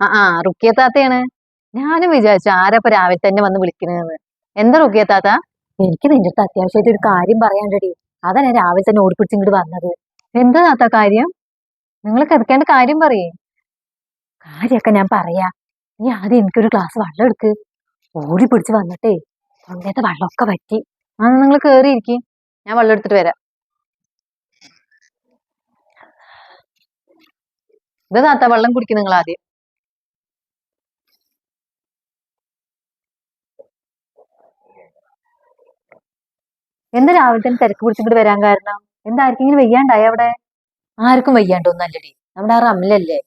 ആ ആ റുക്കിയ താത്തയാണ്. ഞാനും വിചാരിച്ചു ആരപ്പൊ രാവിലെ തന്നെ വന്ന് വിളിക്കണെന്ന്. എന്താ റുക്കിയ താത്ത? എനിക്ക് നിന്റെ അടുത്ത് അത്യാവശ്യമായിട്ട് ഒരു കാര്യം പറയാണ്ടടി അതാ ഞാൻ രാവിലെ തന്നെ ഓടിപ്പിടിച്ച് ഇങ്ങോട്ട് വന്നത്. എന്താ താത്ത കാര്യം? നിങ്ങൾ കിടക്കേണ്ട കാര്യം പറയേ. കാര്യമൊക്കെ ഞാൻ പറയാ. നീ ആദ്യം എനിക്കൊരു ഗ്ലാസ് വെള്ളം എടുക്ക്. ഓടി പിടിച്ച് വന്നിട്ടേ തൊണ്ടത്തെ വെള്ളമൊക്കെ പറ്റി ആ നിങ്ങൾ കേറിയിരിക്കും ഞാൻ വെള്ളം എടുത്തിട്ട് വരാം. ഇത് താത്ത വെള്ളം കുടിക്കും നിങ്ങൾ ആദ്യം? എന്താ രാവിലെ തന്നെ തിരക്ക് പിടിച്ചിങ്ങോട്ട് വരാൻ കാരണം? എന്തായിരിക്കും ഇങ്ങനെ വയ്യാണ്ടായ അവിടെ? ആർക്കും വയ്യാണ്ടൊന്നല്ലടി നമ്മുടെ ആ റംലല്ലേ?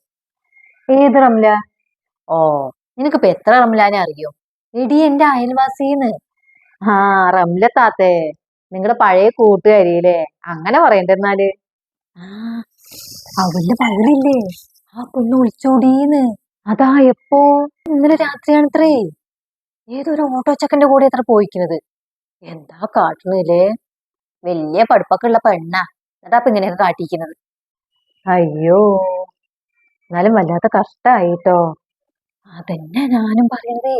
ഏത് റംല? ഓ നിനക്ക് നിനക്കിപ്പോ എത്ര റംലാനെ അറിയോ? എടി എന്റെ അയൽവാസീന്ന്. ആ റംല താത്തേ. നിങ്ങളുടെ പഴയ കൂട്ടുകാരിയില്ലേ? അങ്ങനെ പറയണ്ടെന്നാൽ ആ അവളുടെ പകലില്ലേ? ആ പൊണ്ണു ഒളിച്ചോടീന്ന് അതാ എപ്പോ? ഇന്നലെ രാത്രിയാണത്രേ. ഏതൊരു ഓട്ടോച്ചക്കന്റെ കൂടെ അത്ര പോയിക്കുന്നത് എന്താ കാട്ടുന്നില്ലേ വലിയ പഠിപ്പൊക്കെ ഉള്ള പെണ്ണാ. എന്നിട്ടാ അപ്പൊ ഇങ്ങനെയൊക്കെ കാട്ടിക്കുന്നത് അയ്യോ. എന്നാലും വല്ലാത്ത കഷ്ടായിട്ടോ. അതന്നെ ഞാനും പറയണതേ.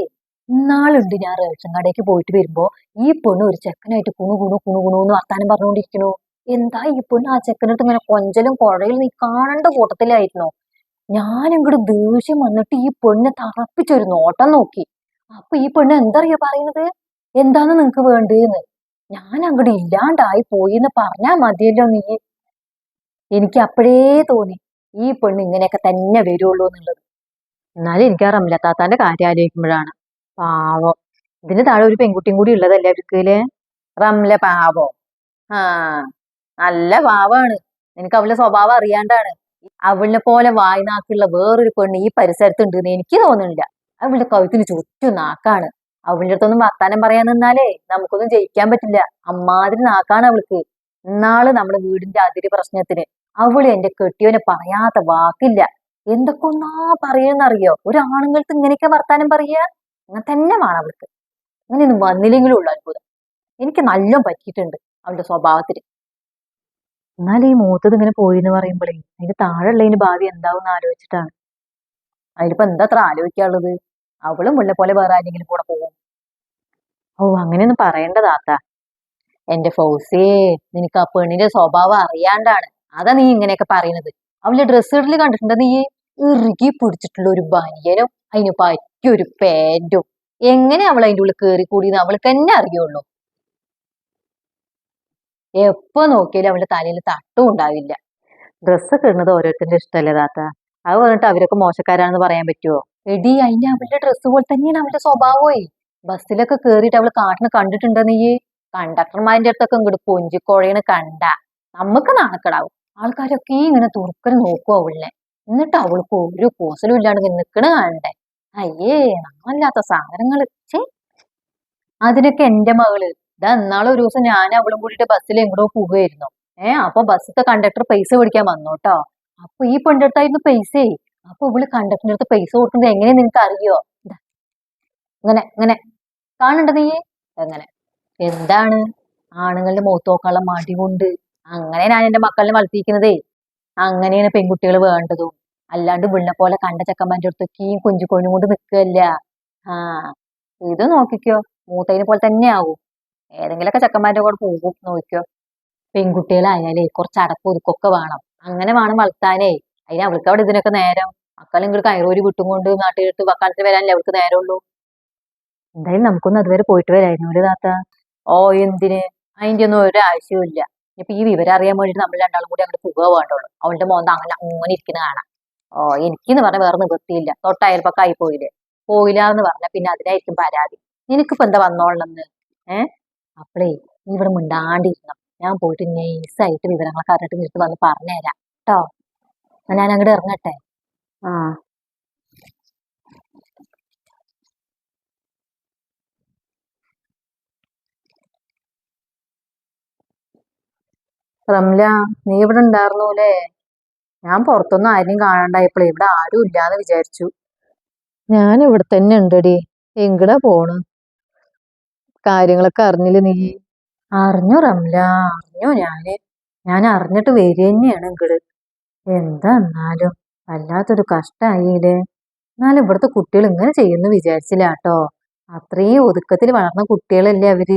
ഇന്നാളുണ്ട് ഞാൻ റേഷൻ കടയ്ക്ക് പോയിട്ട് വരുമ്പോ ഈ പെണ്ണ് ഒരു ചെക്കനായിട്ട് കുണു കുണു കുണു കുണു എന്ന് വർത്താനം പറഞ്ഞുകൊണ്ടിരിക്കണു എന്താ ഈ പെണ്ണ് ആ ചെക്കനടുത്ത് ഇങ്ങനെ കൊഞ്ചലും കുഴയിലും നീ കാണേണ്ട കൂട്ടത്തിലായിരുന്നു. ഞാൻ ഇങ്ങോട്ട് ദേഷ്യം വന്നിട്ട് ഈ പെണ്ണ് തറപ്പിച്ചൊരു നോട്ടം നോക്കി. അപ്പൊ ഈ പെണ്ണ് എന്തറിയാ പറയുന്നത്? എന്താന്ന് നിങ്ങക്ക് വേണ്ടേന്ന്? ഞാൻ അങ്ങോട്ട് ഇല്ലാണ്ടായി പോയി എന്ന് പറഞ്ഞാ മതിയല്ലോ നീ. എനിക്ക് അപ്പോഴേ തോന്നി ഈ പെണ്ണ് ഇങ്ങനെയൊക്കെ തന്നെ വരുള്ളൂ എന്നുള്ളത്. എന്നാലും എനിക്ക് ആ റംല താത്താന്റെ കാര്യം ആലോചിക്കുമ്പോഴാണ്. പാവം. ഇതിന് താഴെ ഒരു പെൺകുട്ടിയും കൂടി ഉള്ളതല്ലേ അവർക്ക് റംല പാവോ? ആ നല്ല പാവാണ്. നിനക്ക് അവളുടെ സ്വഭാവം അറിയാണ്ടാണ്. അവളിനെ പോലെ വായ്നാക്കുള്ള വേറൊരു പെണ്ണ് ഈ പരിസരത്തുണ്ട് എന്ന് എനിക്ക് തോന്നുന്നില്ല. അവളുടെ കഴുത്തിന് ചുറ്റും നാക്കാണ്. അവളുടെ അടുത്തൊന്നും വർത്താനം പറയാൻ നിന്നാലേ നമുക്കൊന്നും ജയിക്കാൻ പറ്റില്ല. അമ്മാതിരി നാക്കാണ് അവൾക്ക്. ഇന്നാൾ നമ്മുടെ വീടിന്റെ അതിരി പ്രശ്നത്തിന് അവൾ എന്റെ കെട്ടിയവനെ പറയാത്ത വാക്കില്ല. എന്തൊക്കെ ഒന്നാ പറയുന്നറിയോ? ഒരു ആണുങ്ങൾക്ക് ഇങ്ങനെയൊക്കെ വർത്താനം പറയുക അങ്ങനെ തന്നെ വേണം അവൾക്ക്. അങ്ങനെയൊന്നും വന്നില്ലെങ്കിലും ഉള്ള അത്ഭുതം. എനിക്ക് നല്ല പറ്റിയിട്ടുണ്ട് അവളുടെ സ്വഭാവത്തിന് എന്നാൽ ഈ മൂത്തത് ഇങ്ങനെ പോയി എന്ന് പറയുമ്പോഴേ അതിന്റെ താഴെ ഉള്ളതിന് ഭാവി എന്താവും എന്ന് ആലോചിച്ചിട്ടാണ്. അതിലിപ്പോ എന്താ അത്ര ആലോചിക്കാനുള്ളത്? അവളും മുള്ള പോലെ വേറെ ആരെങ്കിലും കൂടെ പോകും ഓ അങ്ങനെയൊന്നും പറയണ്ട താത്ത. എന്റെ ഫൗസിയെ നിനക്ക് ആ പെണ്ണിന്റെ സ്വഭാവം അറിയാണ്ടാണ്. അതാ നീ ഇങ്ങനെയൊക്കെ പറയുന്നത്. അവളുടെ ഡ്രസ്സ് ഇടൽ കണ്ടിട്ടുണ്ടോ നീ? ഇറുകി പിടിച്ചിട്ടുള്ള ഒരു ബനിയനും അതിന് പറ്റിയൊരു പാന്റും. എങ്ങനെ അവൾ അതിന്റെ ഉള്ളിൽ കയറി കൂടിയെന്ന് അവൾക്ക് തന്നെ അറിയുള്ളൂ. എപ്പോ നോക്കിയാലും അവളുടെ തലയിൽ തട്ടും ഉണ്ടാവില്ല. ഡ്രസ്സൊക്കെ ഇടുന്നത് ഓരോരുത്തരുടെ ഇഷ്ടമല്ലേ താത്ത? അത് പറഞ്ഞിട്ട് അവരൊക്കെ മോശക്കാരാണെന്ന് പറയാൻ പറ്റുമോ എടി അതിന്റെ അവളുടെ ഡ്രസ്സ് പോലെ തന്നെയാണ് അവളുടെ സ്വഭാവമേ ബസ്സിലൊക്കെ കേറിയിട്ട് അവൾ കാട്ടിന് കണ്ടിട്ടുണ്ടോ നീ? കണ്ടക്ടർമാരുടെ അടുത്തൊക്കെ ഇങ്ങോട്ട് കൊഞ്ചിക്കൊഴയണ് കണ്ട. നമുക്ക് നാണക്കടാവും. ആൾക്കാരൊക്കെ ഇങ്ങനെ തുറക്കന് നോക്കും അവളിനെ. എന്നിട്ട് അവൾക്ക് ഒരു കൂസലും ഇല്ലാണ്ട് നിൽക്കണ കാണണ്ടേ അയ്യേ നമ്മല്ലാത്ത സാധനങ്ങൾ. ചേ അതിനൊക്കെ എന്റെ മകൾ. ഇതാ എന്നാളും ഒരു ദിവസം ഞാൻ അവളും കൂടിയിട്ട് ബസ്സിൽ എങ്ങോട്ടോ പോവുകയായിരുന്നു ഏ അപ്പൊ ബസ്സിലത്തെ കണ്ടക്ടർ പൈസ പിടിക്കാൻ വന്നോട്ടോ അപ്പൊ ഈ പെണ്ണെടുത്തായിരുന്നു പൈസയെ അപ്പൊ ഇവൾ കണ്ടക്ടറിന്റെ അടുത്ത് പൈസ കൊടുക്കുന്നത് എങ്ങനെ നിനക്ക് അറിയോ ഇങ്ങനെ ഇങ്ങനെ. കാണണ്ട നീ അങ്ങനെ. എന്താണ്? ആണുങ്ങളുടെ മുഖത്ത് നോക്കാനുള്ള മടി കൊണ്ട് അങ്ങനെ ഞാൻ എന്റെ മക്കളിനെ വളർത്തിയിരിക്കുന്നതേ. അങ്ങനെയാണ് പെൺകുട്ടികൾ വേണ്ടതും. അല്ലാണ്ട് വിളിനെ പോലെ കണ്ട ചക്കമാന്റെ അടുത്തൊക്കെ ഈ കുഞ്ചു കൊഞ്ഞും കൊണ്ട് നിൽക്കുകയല്ല ആ ഇത് നോക്കിക്കോ. മൂത്തതിനെ പോലെ തന്നെ ആവും. ഏതെങ്കിലുമൊക്കെ ചക്കമാന്റെ കൂടെ പോകും നോക്കിക്കോ. പെൺകുട്ടികളായാലേ കുറച്ച് അടപ്പ് ഒതുക്കൊക്കെ വേണം. അങ്ങനെ വേണം വളർത്താനേ. അതിന് അവൾക്ക് അവിടെ ഇതിനൊക്കെ നേരം. മക്കളെങ്കിലും കയറൂരി വിട്ടും കൊണ്ട് നാട്ടിലിട്ട് വക്കാലത്ത് വരാനല്ലേ അവൾക്ക് നേരമുള്ളൂ. എന്തായാലും നമുക്കൊന്ന് അതുവരെ പോയിട്ട് വരായിരുന്നു ഒരു താത്ത ഓ എന്തിന്? അതിന്റെ ഒന്നും ഒരു ആവശ്യമില്ല ഇപ്പൊ ഈ വിവരം അറിയാൻ വേണ്ടിട്ട് നമ്മൾ രണ്ടാളും കൂടി അങ്ങോട്ട് പോകുക വേണ്ടുള്ളൂ. അവളുടെ മോന്ത അങ്ങനെ അങ്ങനെ ഇരിക്കുന്ന കാണാം. ഓ എനിക്കെന്ന് പറഞ്ഞ വേറെ നിവൃത്തിയില്ല തൊട്ടയൽപ്പക്കായി പോയില്ലേ? പോയില്ല എന്ന് പറഞ്ഞ പിന്നെ അതിനായിരിക്കും പരാതി. നിനക്കിപ്പോ എന്താ വന്നോളെന്ന് ഏ? അപ്പളേ നീ ഇവിടെ മിണ്ടാണ്ടിരുന്നു? ഞാൻ പോയിട്ട് നൈസായിട്ട് വിവരങ്ങളൊക്കെ അറിഞ്ഞിട്ട് നിനക്ക് വന്ന് പറഞ്ഞുതരാം. കേട്ടോ ഞാൻ അങ്ങോട്ട് ഇറങ്ങട്ടെ? ആ. റംല നീ ഇവിടെ ഉണ്ടായിരുന്നൂലേ? ഞാൻ പുറത്തൊന്നും ആരെയും കാണാണ്ടായപ്പോഴേ ഇവിടെ ആരും ഇല്ലാന്ന് വിചാരിച്ചു. ഞാൻ ഇവിടെ തന്നെ ഉണ്ടടി. എങ്ങടാ പോണ്? കാര്യങ്ങളൊക്കെ അറിഞ്ഞില്ല നീ? അറിഞ്ഞു റംല അറിഞ്ഞു ഞാൻ. ഞാൻ അറിഞ്ഞിട്ട് വരിക തന്നെയാണ് ഇങ്ങട്. എന്താ എന്നാലും വല്ലാത്തൊരു കഷ്ടായില്ലേ? എന്നാലും ഇവിടുത്തെ കുട്ടികൾ ഇങ്ങനെ ചെയ്യുന്നു വിചാരിച്ചില്ല കേട്ടോ. അത്രയും ഒതുക്കത്തിൽ വളർന്ന കുട്ടികളല്ലേ അവർ.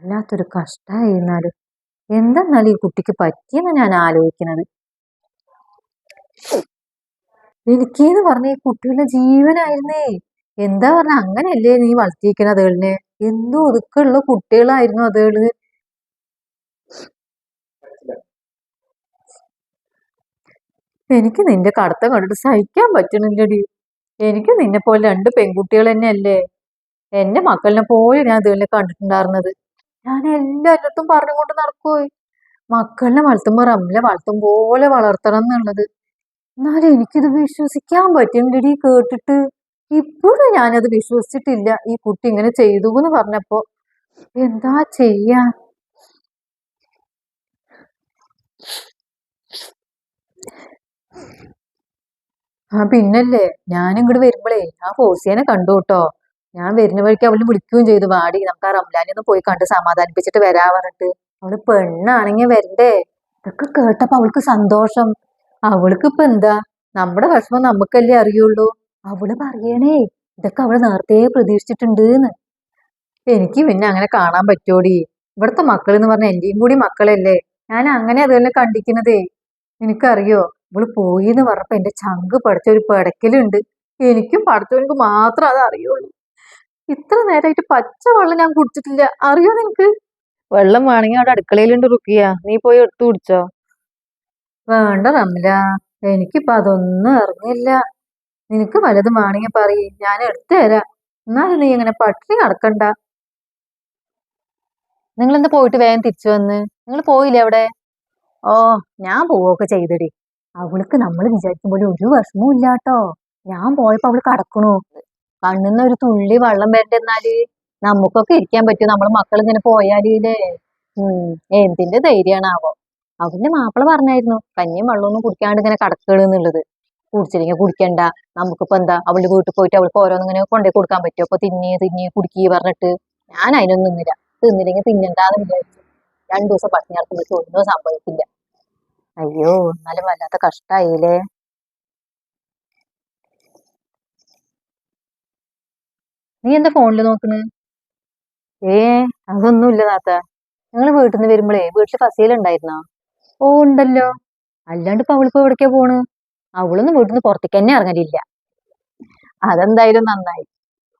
വല്ലാത്തൊരു കഷ്ടായി എന്നാലും. എന്തെന്നാലും ഈ കുട്ടിക്ക് പറ്റിയെന്ന് ഞാൻ ആലോചിക്കുന്നത്. എനിക്കെന്ന് പറഞ്ഞ ഈ കുട്ടികളുടെ ജീവനായിരുന്നേ. എന്താ പറഞ്ഞ അങ്ങനെയല്ലേ നീ വളർത്തിയിരിക്കണ അതേളിനെ എന്തോ ഒതുക്കുള്ള കുട്ടികളായിരുന്നു അതേൾ എനിക്ക് നിന്റെ കടത്തം കണ്ടിട്ട് സഹിക്കാൻ പറ്റണില്ലടി. എനിക്ക് നിന്നെ പോലെ രണ്ട് പെൺകുട്ടികൾ തന്നെയല്ലേ. എന്റെ മക്കളിനെ പോലെ ഞാൻ അതുപോലെ കണ്ടിട്ടുണ്ടായിരുന്നത്. ഞാൻ എല്ലായിടത്തും പറഞ്ഞുകൊണ്ട് നടക്കുപോയി മക്കളിനെ വളർത്തുമ്പോ റമ്മിലെ വളർത്തും പോലെ വളർത്തണം എന്നുള്ളത്. എന്നാലും എനിക്കിത് വിശ്വസിക്കാൻ പറ്റുന്നില്ലടി കേട്ടിട്ട്. ഇപ്പോഴും ഞാനത് വിശ്വസിച്ചിട്ടില്ല. ഈ കുട്ടി ഇങ്ങനെ ചെയ്തു എന്ന് പറഞ്ഞപ്പോ. എന്താ ചെയ്യാ? ആ പിന്നല്ലേ. ഞാൻ ഇങ്ങോട്ട് വരുമ്പോഴേ ആ ഫോസിയനെ കണ്ടു കേട്ടോ. ഞാൻ വരുന്ന വഴിക്ക് അവൾ വിളിക്കുകയും ചെയ്തു. വാടി നമുക്ക് ആ റംലാനെ ഒന്ന് പോയി കണ്ട് സമാധാനിപ്പിച്ചിട്ട് വരാ പറഞ്ഞിട്ട്. അവൾ പെണ്ണാണെങ്കിൽ വരണ്ടേ? ഇതൊക്കെ കേട്ടപ്പോ അവൾക്ക് സന്തോഷം. അവൾക്ക് ഇപ്പൊ എന്താ? നമ്മുടെ വിഷമം നമുക്കല്ലേ അറിയുള്ളൂ. അവൾ പറയണേ ഇതൊക്കെ അവൾ നേരത്തെ പ്രതീക്ഷിച്ചിട്ടുണ്ട് എനിക്ക് പിന്നെ അങ്ങനെ കാണാൻ പറ്റോടി. ഇവിടുത്തെ മക്കൾ എന്ന് പറഞ്ഞ എന്റെയും കൂടി മക്കളല്ലേ. ഞാൻ അങ്ങനെ അതുപോലെ കണ്ടിക്കുന്നതേ. എനിക്കറിയോ ഇവൾ പോയി എന്ന് പറഞ്ഞപ്പോ എന്റെ ചങ്ക് പഠിച്ച ഒരു പടക്കലുണ്ട്. എനിക്കും പഠിച്ചവനക്ക് മാത്രം അത് അറിയുള്ളൂ ഇത്ര നേരമായിട്ട് പച്ച വെള്ളം ഞാൻ കുടിച്ചിട്ടില്ല. അറിയോ നിനക്ക്? വെള്ളം വേണമെങ്കിൽ അവിടെ അടുക്കളയിലുണ്ട് റുക്കിയ. നീ പോയി എടുത്തു കുടിച്ചോ? വേണ്ട റംല. എനിക്കിപ്പോ അതൊന്നും അറിഞ്ഞില്ല. നിനക്ക് വലതു വേണമെങ്കിൽ പറയ്. ഞാൻ എടുത്തു തരാ. എന്നാലും നീ ഇങ്ങനെ പട്ടിണി കിടക്കണ്ട. നിങ്ങൾ എന്താ പോയിട്ട് വേഗം തിരിച്ചു വന്ന്? നിങ്ങൾ പോയില്ലേ അവിടെ? ഓ ഞാൻ പോവൊക്കെ ചെയ്തടി. അവൾക്ക് നമ്മൾ വിചാരിക്കും പോലെ ഒരു വിഷമവും ഇല്ലാട്ടോ ഞാൻ പോയപ്പോ അവൾ കടക്കണു. കണ്ണിന്ന് ഒരു തുള്ളി വെള്ളം വരണ്ടെന്നാൽ നമുക്കൊക്കെ ഇരിക്കാൻ പറ്റും. നമ്മളെ മക്കൾ ഇങ്ങനെ പോയാലേ ഉം. എന്തിന്റെ ധൈര്യമാണാവോ അവന്റെ മാപ്പിള പറഞ്ഞായിരുന്നു കഞ്ഞിയും വെള്ളമൊന്നും കുടിക്കാണ്ട് ഇങ്ങനെ കടക്കണെന്നുള്ളത് കുടിച്ചില്ലെങ്കിൽ കുടിക്കണ്ട. നമുക്കിപ്പോ എന്താ അവളുടെ വീട്ടിൽ പോയിട്ട് അവൾക്ക് ഓരോന്നും ഇങ്ങനെ കൊണ്ടേ കൊടുക്കാൻ പറ്റുമോ അപ്പൊ തിന്നി തിന്നി കുടിക്കി പറഞ്ഞിട്ട് ഞാൻ അതിനൊന്നും നിന്നില്ല തിന്നില്ലെങ്കിൽ തിന്നണ്ടാന്ന് വിചാരിച്ചു. രണ്ടു ദിവസം പട്ടിണി കിടക്കുമ്പോഴേക്കും ഒന്നും സംഭവിക്കില്ല. അയ്യോ എന്നാലും വല്ലാത്ത കഷ്ടായില്ലേ? നീ എന്താ ഫോണിൽ നോക്കണ്? ഏ അതൊന്നുമില്ല താത്ത. നിങ്ങൾ വീട്ടിൽ നിന്ന് വരുമ്പോഴേ വീട്ടിൽ ഫസീലുണ്ടായിരുന്നോ ഓ ഉണ്ടല്ലോ. അല്ലാണ്ട് ഇപ്പൊ അവളിപ്പോ എവിടേക്കാ പോണ്? അവളൊന്നും വീട്ടിൽ നിന്ന് പുറത്തേക്ക് തന്നെ ഇറങ്ങലില്ല. അതെന്തായാലും നന്നായി.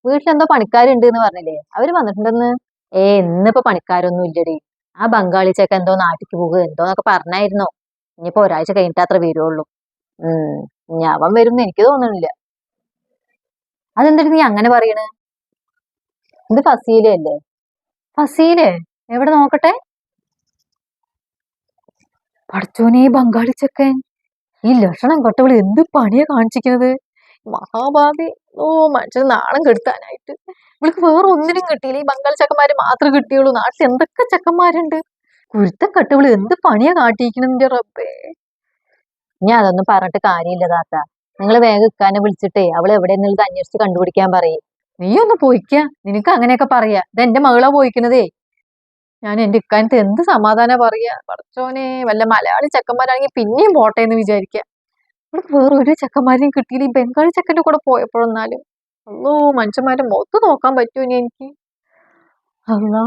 വീട്ടിലെന്തോ പണിക്കാരുണ്ട് എന്ന് പറഞ്ഞില്ലേ? അവർ വന്നിട്ടുണ്ടെന്ന്? ഏ ഇന്നിപ്പോ പണിക്കാരൊന്നും ഇല്ലടി. ആ ബംഗാളി ചെക്ക എന്തോ നാട്ടിക്ക് പോകുക എന്തോന്നൊക്കെ പറഞ്ഞായിരുന്നോ. ഇനിയിപ്പോ ഒരാഴ്ച കഴിഞ്ഞിട്ട് അത്ര വരുവുള്ളൂ ഉം ഇനി അവൻ വരും എനിക്ക് തോന്നുന്നില്ല അതെന്താ നീ അങ്ങനെ പറയണ്? ഇത് ഫസീലയല്ലേ? ഫസീലേ എവിടെ നോക്കട്ടെ? പഠിച്ചോനെ ബംഗാളി ചെക്കൻ. ഈ ലക്ഷണം കൊട്ടവൾ എന്ത് പണിയാ കാണിച്ചിരിക്കുന്നത്? മഹാഭാവി. ഓ മനുഷ്യന് നാണം കെടുത്താനായിട്ട്. ഇവൾക്ക് വേറെ ഒന്നിനും കിട്ടിയില്ല. ഈ ബംഗാളി ചെക്കന്മാര് മാത്രം കിട്ടിയുള്ളൂ. നാട്ടിൽ എന്തൊക്കെ ചെക്കന്മാരുണ്ട്? കുരുത്തം കെട്ടവൾ എന്ത് പണിയാ കാട്ടിയിരിക്കണെന്റെ റബ്ബേ. ഞാൻ അതൊന്നും പറഞ്ഞിട്ട് കാര്യമില്ല താത്ത. നിങ്ങൾ വേഗം ഇക്കാനെ വിളിച്ചിട്ടേ അവൾ എവിടെയെന്നുള്ളത് അന്വേഷിച്ച് കണ്ടുപിടിക്കാൻ പറയും. നീ ഒന്ന് പോയിക്ക. നിനക്ക് അങ്ങനെയൊക്കെ പറയാ. ഇത് എന്റെ മകളാ പോയിക്കണതേ. ഞാൻ എന്റെ ഇക്കാനത്ത് എന്ത് സമാധാന പറയാ. പറച്ചോനെ വല്ല മലയാളി ചെക്കന്മാരാണെങ്കിൽ പിന്നെയും പോട്ടെ എന്ന് വിചാരിക്ക. ഇവിടെ വേറെ ഒരു ചെക്കന്മാരെയും കിട്ടിയില്ല. ഈ ബംഗാളി ചെക്കന്റെ കൂടെ പോയപ്പോഴെന്നാലും. അല്ലോ മനുഷ്യന്മാരെ മൊത്തം നോക്കാൻ പറ്റുമോ ഇനി എനിക്ക്? അല്ലാ